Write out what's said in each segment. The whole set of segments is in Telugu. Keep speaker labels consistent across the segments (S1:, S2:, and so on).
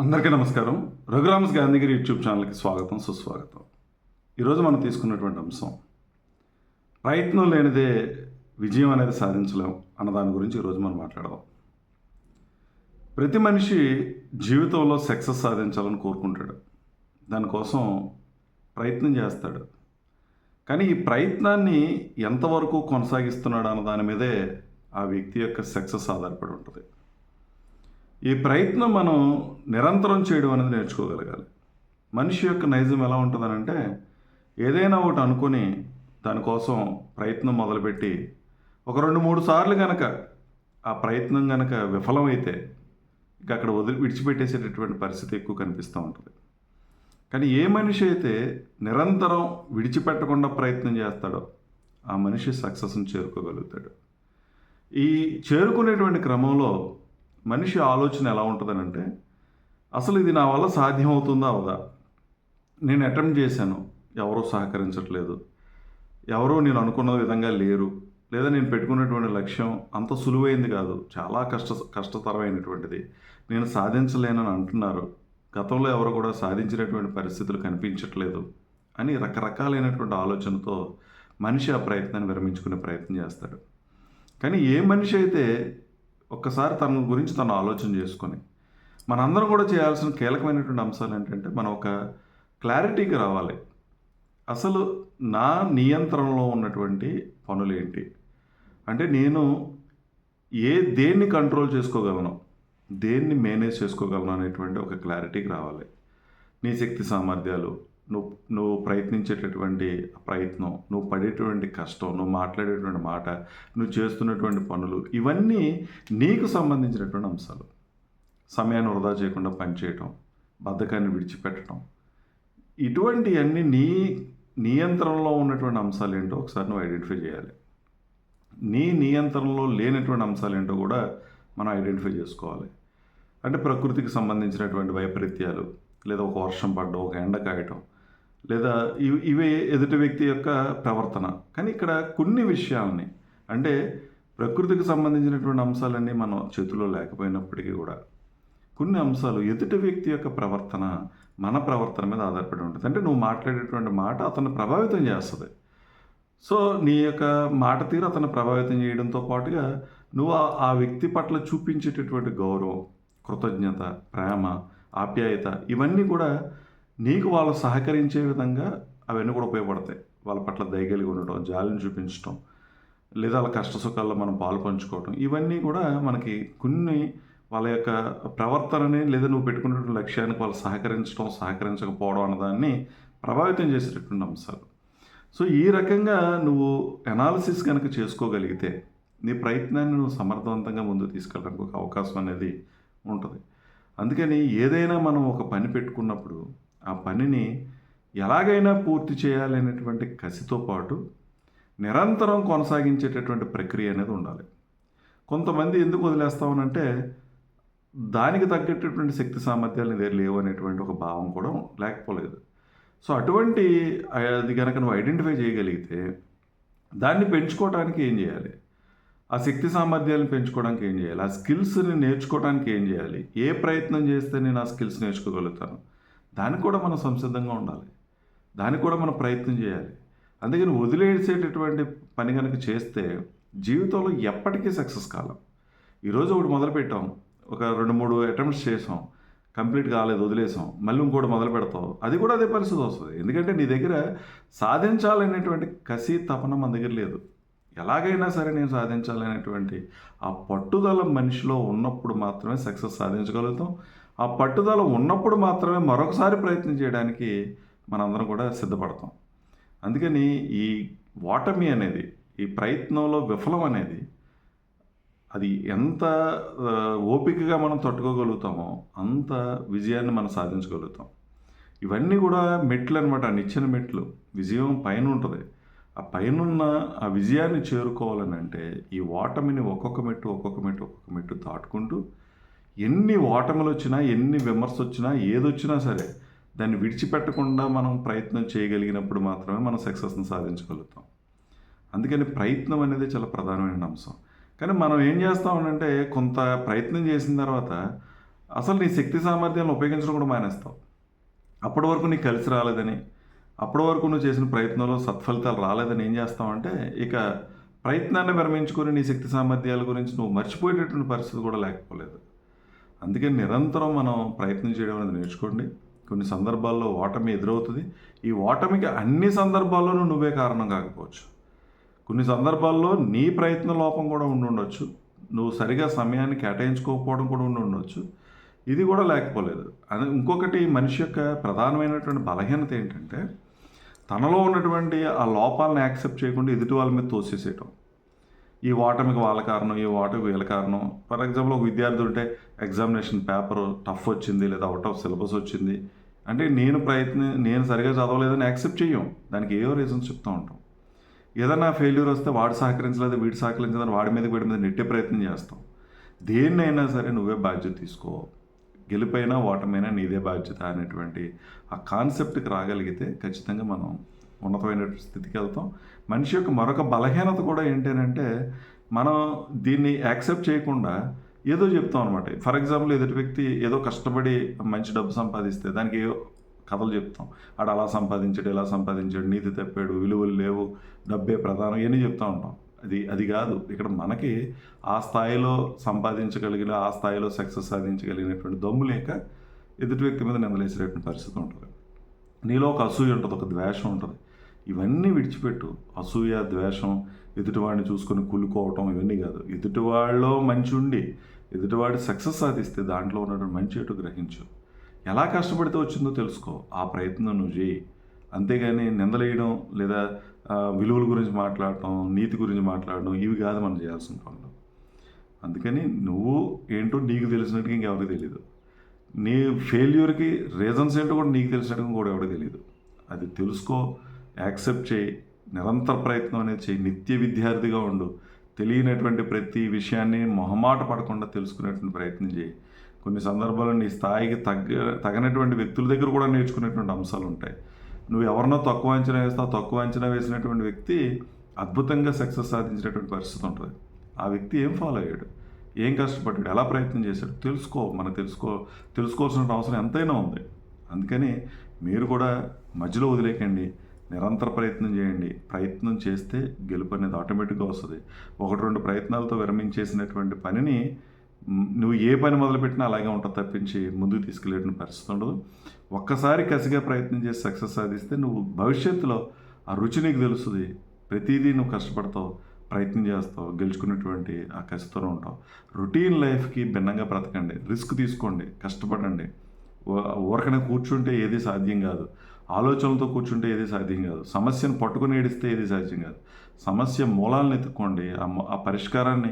S1: అందరికీ నమస్కారం. రఘురామ్స్ గాంధీగిరి యూట్యూబ్ ఛానల్కి స్వాగతం సుస్వాగతం. ఈరోజు మనం తీసుకున్నటువంటి అంశం ప్రయత్నం లేనిదే విజయం అనేది సాధించలేం అన్న దాని గురించి ఈరోజు మనం మాట్లాడదాం. ప్రతి మనిషి జీవితంలో సక్సెస్ సాధించాలని కోరుకుంటాడు. దానికోసం ప్రయత్నం చేస్తాడు. కానీ ఈ ప్రయత్నాన్ని ఎంతవరకు కొనసాగిస్తున్నాడు అన్న దాని మీదే ఆ వ్యక్తి యొక్క సక్సెస్ ఆధారపడి ఉంటుంది. ఈ ప్రయత్నం మనం నిరంతరం చేయడం అనేది నేర్చుకోగలగాలి. మనిషి యొక్క నైజం ఎలా ఉంటుందనంటే ఏదైనా ఒకటి అనుకొని దానికోసం ప్రయత్నం మొదలుపెట్టి ఒక రెండు మూడు సార్లు కనుక ఆ ప్రయత్నం కనుక విఫలమైతే ఇక అక్కడ వదిలి విడిచిపెట్టేసేటటువంటి పరిస్థితి ఎక్కువ కనిపిస్తూ ఉంటుంది. కానీ ఏ మనిషి అయితే నిరంతరం విడిచిపెట్టకుండా ప్రయత్నం చేస్తాడో ఆ మనిషి సక్సెస్ని చేరుకోగలుగుతాడు. ఈ చేరుకునేటువంటి క్రమంలో మనిషి ఆలోచన ఎలా ఉంటుందనంటే అసలు ఇది నా వల్ల సాధ్యం అవుతుందా అవదా? నేను అటెంప్ట్ చేశాను. ఎవరూ సహకరించట్లేదు. ఎవరూ నేను అనుకున్న విధంగా లేరు. లేదా నేను పెట్టుకున్నటువంటి లక్ష్యం అంత సులువైంది కాదు. చాలా కష్ట కష్టతరమైనటువంటిది. నేను సాధించలేనని అంటున్నారు. గతంలో ఎవరు కూడా సాధించినటువంటి పరిస్థితులు కనిపించట్లేదు అని రకరకాలైనటువంటి ఆలోచనతో మనిషి ఆ ప్రయత్నాన్ని విరమించుకునే ప్రయత్నం చేస్తాడు. కానీ ఏ మనిషి అయితే ఒక్కసారి తన గురించి తను ఆలోచన చేసుకొని. మనందరం కూడా చేయాల్సిన కీలకమైనటువంటి అంశాలు ఏంటంటే మనం ఒక క్లారిటీకి రావాలి. అసలు నా నియంత్రణలో ఉన్నటువంటి పనులు ఏంటి? అంటే నేను ఏ దేన్ని కంట్రోల్ చేసుకోగలను? దేన్ని మేనేజ్ చేసుకోగలను అనేటువంటి ఒక క్లారిటీకి రావాలి. నీ శక్తి సామర్థ్యాలు నువ్వు నువ్వు ప్రయత్నించేటటువంటి ప్రయత్నం నువ్వు పడేటువంటి కష్టం నువ్వు మాట్లాడేటువంటి మాట నువ్వు చేస్తున్నటువంటి పనులు ఇవన్నీ నీకు సంబంధించినటువంటి అంశాలు. సమయాన్ని వృధా చేయకుండా పనిచేయటం బద్ధకాన్ని విడిచిపెట్టడం ఇటువంటివన్నీ నీ నియంత్రణలో ఉన్నటువంటి అంశాలు ఏంటో ఒకసారి నువ్వు ఐడెంటిఫై చేయాలి. నీ నియంత్రణలో లేనటువంటి అంశాలు ఏంటో కూడా మనం ఐడెంటిఫై చేసుకోవాలి. అంటే ప్రకృతికి సంబంధించినటువంటి వైపరీత్యాలు లేదా ఒక వర్షం పడ్డం ఒక ఎండ కాయటం లేదా ఇవి ఇవే ఎదుటి వ్యక్తి యొక్క ప్రవర్తన. కానీ ఇక్కడ కొన్ని విషయాలని అంటే ప్రకృతికి సంబంధించినటువంటి అంశాలన్నీ మనం చేతిలో లేకపోయినప్పటికీ కూడా కొన్ని అంశాలు ఎదుటి వ్యక్తి యొక్క ప్రవర్తన మన ప్రవర్తన మీద ఆధారపడి ఉంటుంది. అంటే నువ్వు మాట్లాడేటువంటి మాట అతను ప్రభావితం చేస్తుంది. సో నీ యొక్క మాట తీరు అతను ప్రభావితం చేయడంతో పాటుగా నువ్వు ఆ వ్యక్తి పట్ల చూపించేటటువంటి గౌరవం కృతజ్ఞత ప్రేమ ఆప్యాయత ఇవన్నీ కూడా నీకు వాళ్ళు సహకరించే విధంగా అవన్నీ కూడా ఉపయోగపడతాయి. వాళ్ళ పట్ల దయగలిగి ఉండటం జాలిని చూపించడం లేదా వాళ్ళ కష్ట సుఖాల్లో మనం పాలు పంచుకోవటం ఇవన్నీ కూడా మనకి కొన్ని వాళ్ళ యొక్క ప్రవర్తనని లేదా నువ్వు పెట్టుకున్నటువంటి లక్ష్యానికి వాళ్ళు సహకరించడం సహకరించకపోవడం అన్నదాన్ని ప్రభావితం చేసేటటువంటి అంశాలు. సో ఈ రకంగా నువ్వు ఎనాలిసిస్ కనుక చేసుకోగలిగితే నీ ప్రయత్నాన్ని నువ్వు సమర్థవంతంగా ముందుకు తీసుకెళ్ళడానికి ఒక అవకాశం అనేది ఉంటుంది. అందుకని ఏదైనా మనం ఒక పని పెట్టుకున్నప్పుడు ఆ పనిని ఎలాగైనా పూర్తి చేయాలనేటువంటి కసితో పాటు నిరంతరం కొనసాగించేటటువంటి ప్రక్రియ అనేది ఉండాలి. కొంతమంది ఎందుకు వదిలేస్తామనంటే దానికి తగ్గేటటువంటి శక్తి సామర్థ్యాలు నీ దగ్గర లేవు అనేటువంటి ఒక భావం కూడా లేకపోలేదు. సో అటువంటి అది కనుక నువ్వు ఐడెంటిఫై చేయగలిగితే దాన్ని పెంచుకోవడానికి ఏం చేయాలి? ఆ శక్తి సామర్థ్యాలను పెంచుకోవడానికి ఏం చేయాలి? ఆ స్కిల్స్ని నేర్చుకోవడానికి ఏం చేయాలి? ఏ ప్రయత్నం చేస్తే నేను ఆ స్కిల్స్ నేర్చుకోగలుగుతాను? దానికి కూడా మనం సంసిద్ధంగా ఉండాలి. దానికి కూడా మనం ప్రయత్నం చేయాలి. అందుకని వదిలేసేటటువంటి పని కనుక చేస్తే జీవితంలో ఎప్పటికీ సక్సెస్ కాలం. ఈరోజు ఒకటి మొదలుపెట్టాం. ఒక రెండు మూడు అటెంప్ట్స్ చేసాం. కంప్లీట్ కాలేదు వదిలేసాం. మళ్ళీ ఇంకోటి మొదలు పెడతావు. అది కూడా అదే పరిస్థితి వస్తుంది. ఎందుకంటే నీ దగ్గర సాధించాలనేటువంటి కసి తపన మన దగ్గర లేదు. ఎలాగైనా సరే నేను సాధించాలనేటువంటి ఆ పట్టుదల మనిషిలో ఉన్నప్పుడు మాత్రమే సక్సెస్ సాధించగలుగుతాం. ఆ పట్టుదల ఉన్నప్పుడు మాత్రమే మరొకసారి ప్రయత్నం చేయడానికి మనందరం కూడా సిద్ధపడతాం. అందుకని ఈ ఓటమి అనేది ఈ ప్రయత్నంలో విఫలం అనేది అది ఎంత ఓపికగా మనం తట్టుకోగలుగుతామో అంత విజయాన్ని మనం సాధించగలుగుతాం. ఇవన్నీ కూడా మెట్లు అనమాట నిచ్చిన మెట్లు. విజయం పైన ఉంటుంది. ఆ పైనున్న ఆ విజయాన్ని చేరుకోవాలని అంటే ఈ ఓటమిని ఒక్కొక్క మెట్టు ఒక్కొక్క మెట్టు ఒక్కొక్క మెట్టు దాటుకుంటూ ఎన్ని ఓటములు వచ్చినా ఎన్ని విమర్శ వచ్చినా ఏదొచ్చినా సరే దాన్ని విడిచిపెట్టకుండా మనం ప్రయత్నం చేయగలిగినప్పుడు మాత్రమే మనం సక్సెస్ని సాధించగలుగుతాం. అందుకని ప్రయత్నం అనేది చాలా ప్రధానమైన అంశం. కానీ మనం ఏం చేస్తామంటే కొంత ప్రయత్నం చేసిన తర్వాత అసలు నీ శక్తి సామర్థ్యాలను ఉపయోగించడం కూడా మానేస్తావు. అప్పటి వరకు నీకు కలిసి రాలేదని అప్పటి వరకు నువ్వు చేసిన ప్రయత్నంలో సత్ఫలితాలు రాలేదని ఏం చేస్తావంటే ఇక ప్రయత్నాన్ని విరమించుకొని నీ శక్తి సామర్థ్యాల గురించి నువ్వు మర్చిపోయేటటువంటి పరిస్థితి కూడా లేకపోలేదు. అందుకే నిరంతరం మనం ప్రయత్నం చేయడం అనేది నేర్చుకోండి. కొన్ని సందర్భాల్లో ఓటమి ఎదురవుతుంది. ఈ ఓటమికి అన్ని సందర్భాల్లోనూ నువ్వే కారణం కాకపోవచ్చు. కొన్ని సందర్భాల్లో నీ ప్రయత్న లోపం కూడా ఉండి ఉండొచ్చు. నువ్వు సరిగా సమయాన్ని కేటాయించుకోకపోవడం కూడా ఉండి ఉండొచ్చు. ఇది కూడా లేకపోలేదు. అది ఇంకొకటి మనిషి యొక్క ప్రధానమైనటువంటి బలహీనత ఏంటంటే తనలో ఉన్నటువంటి ఆ లోపాలను యాక్సెప్ట్ చేయకుండా ఎదుటి వాళ్ళ మీద తోసేసేయటం. ఈ ఓటమికి వాళ్ళ కారణం ఈ ఓటమికి వీళ్ళ కారణం. ఫర్ ఎగ్జాంపుల్ ఒక విద్యార్థి ఉంటే ఎగ్జామినేషన్ పేపర్ టఫ్ వచ్చింది లేదా అవుట్ ఆఫ్ సిలబస్ వచ్చింది. అంటే నేను ప్రయత్నం నేను సరిగా చదవలేదని యాక్సెప్ట్ చేయం దానికి ఏవో రీజన్స్ చెప్తూ ఉంటాం. ఏదైనా ఫెయిల్యూర్ వస్తే వాడు సహకరించలేదు వీడు సహకరించదని వాడి మీద వీడి మీద నెట్టే ప్రయత్నం చేస్తాం. దేన్నైనా సరే నువ్వే బాధ్యత తీసుకో. గెలుపైనా ఓటమైనా నీదే బాధ్యత అనేటువంటి ఆ కాన్సెప్ట్కి రాగలిగితే ఖచ్చితంగా మనం ఉన్నతమైన స్థితికి వెళ్తాం మనిషి యొక్క మరొక బలహీనత కూడా ఏంటంటే మనం దీన్ని యాక్సెప్ట్ చేయకుండా ఏదో చెప్తాం అనమాట ఫర్ ఎగ్జాంపుల్ ఎదుటి వ్యక్తి ఏదో కష్టపడి మంచి డబ్బు సంపాదిస్తే దానికి కథలు చెప్తాం. ఆడు అలా సంపాదించాడు ఇలా సంపాదించాడు నీతి తప్పాడు విలువలు లేవు డబ్బే ప్రధానం ఇవన్నీ చెప్తూ ఉంటాం. అది అది కాదు. ఇక్కడ మనకి ఆ స్థాయిలో సంపాదించగలిగిన ఆ స్థాయిలో సక్సెస్ సాధించగలిగినటువంటి దమ్ము లేక ఎదుటి వ్యక్తి మీద నిందలేసేటువంటి పరిస్థితి ఉంటుంది. నీలో ఒక అసూయ ఉంటుంది ఒక ద్వేషం ఉంటుంది. ఇవన్నీ విడిచిపెట్టు. అసూయ ద్వేషం ఎదుటివాడిని చూసుకొని కూలుకోవటం ఇవన్నీ కాదు. ఎదుటివాళ్ళలో మంచి ఉండి ఎదుటివాడి సక్సెస్ సాధిస్తే దాంట్లో ఉన్నటువంటి మంచి ఎటు గ్రహించు. ఎలా కష్టపడితే వచ్చిందో తెలుసుకో. ఆ ప్రయత్నం నువ్వు చేయి. అంతేగాని నిందలేయడం లేదా విలువల గురించి మాట్లాడటం నీతి గురించి మాట్లాడడం ఇవి కాదు మనం చేయాల్సిన పనులు. అందుకని నువ్వు ఏంటో నీకు తెలిసినట్టుగా ఇంకెవరికి తెలియదు నీ ఫెయిల్యూర్కి రీజన్స్ ఏంటో కూడా నీకు తెలిసినట్టుగా కూడా ఎవడో తెలియదు అది తెలుసుకో యాక్సెప్ట్ చేయి నిరంతర ప్రయత్నం అనేది చేయి. నిత్య విద్యార్థిగా ఉండు. తెలియనటువంటి ప్రతి విషయాన్ని మొహమాట పడకుండా తెలుసుకునేటువంటి ప్రయత్నం చేయి. కొన్ని సందర్భాల్లో నీ స్థాయికి తగ్గ తగినటువంటి వ్యక్తుల దగ్గర కూడా నేర్చుకునేటువంటి అంశాలు ఉంటాయి. నువ్వు ఎవరినో తక్కువ అంచనా వేస్తావు తక్కువ అంచనా వేసినటువంటి వ్యక్తి అద్భుతంగా సక్సెస్ సాధించినటువంటి పరిస్థితి ఉంటుంది. ఆ వ్యక్తి ఏం ఫాలో అయ్యాడు? ఏం కష్టపడ్డాడు? ఎలా ప్రయత్నం చేశాడు? తెలుసుకో మనకు తెలుసుకో తెలుసుకోవాల్సిన అవసరం ఎంతైనా ఉంది. అందుకని మీరు కూడా మధ్యలో వదిలేకండి. నిరంతర ప్రయత్నం చేయండి. ప్రయత్నం చేస్తే గెలుపు అనేది ఆటోమేటిక్గా వస్తుంది. ఒకటి రెండు ప్రయత్నాలతో విరమించేసినటువంటి పనిని నువ్వు ఏ పని మొదలుపెట్టినా అలాగే ఉంటుంది తప్పించి ముందుకు తీసుకెళ్ళేటువంటి పరిస్థితి ఉండదు. ఒక్కసారి కసిగా ప్రయత్నం చేసి సక్సెస్ సాధిస్తే నువ్వు భవిష్యత్తులో ఆ రుచి నీకు తెలుస్తుంది. ప్రతిదీ నువ్వు కష్టపడతావు. ప్రయత్నం చేస్తావు గెలుచుకునేటువంటి ఆ కసితో ఉంటావు. రొటీన్ లైఫ్కి భిన్నంగా బ్రతకండి. రిస్క్ తీసుకోండి. కష్టపడండి. ఊరకనే కూర్చుంటే ఏది సాధ్యం కాదు. ఆలోచనలతో కూర్చుంటే ఏది సాధ్యం కాదు. సమస్యను పట్టుకుని ఏడిస్తే ఏది సాధ్యం కాదు. సమస్య మూలాలను ఎత్తుక్కోండి ఆ ఆ పరిష్కారాన్ని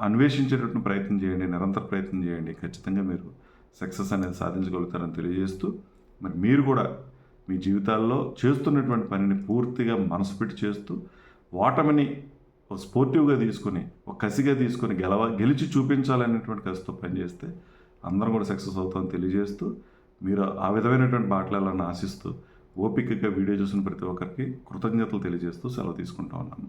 S1: అన్వేషించేటటువంటి ప్రయత్నం చేయండి. నిరంతర ప్రయత్నం చేయండి. ఖచ్చితంగా మీరు సక్సెస్ అనేది సాధించగలుగుతారని తెలియజేస్తూ మరి మీరు కూడా మీ జీవితాల్లో చేస్తున్నటువంటి పనిని పూర్తిగా మనసు పెట్టి చేస్తూ ఓటమిని ఒక స్పోర్టివ్గా తీసుకొని ఒక కసిగా తీసుకొని గెలవ గెలిచి చూపించాలనేటువంటి కసితో పనిచేస్తే అందరం కూడా సక్సెస్ అవుతామని తెలియజేస్తూ మీరు ఆ విధమైనటువంటి మాటలను ఆశిస్తూ ఓపికగా వీడియో చూసిన ప్రతి ఒక్కరికి కృతజ్ఞతలు తెలియజేస్తూ సెలవు తీసుకుంటా ఉన్నాను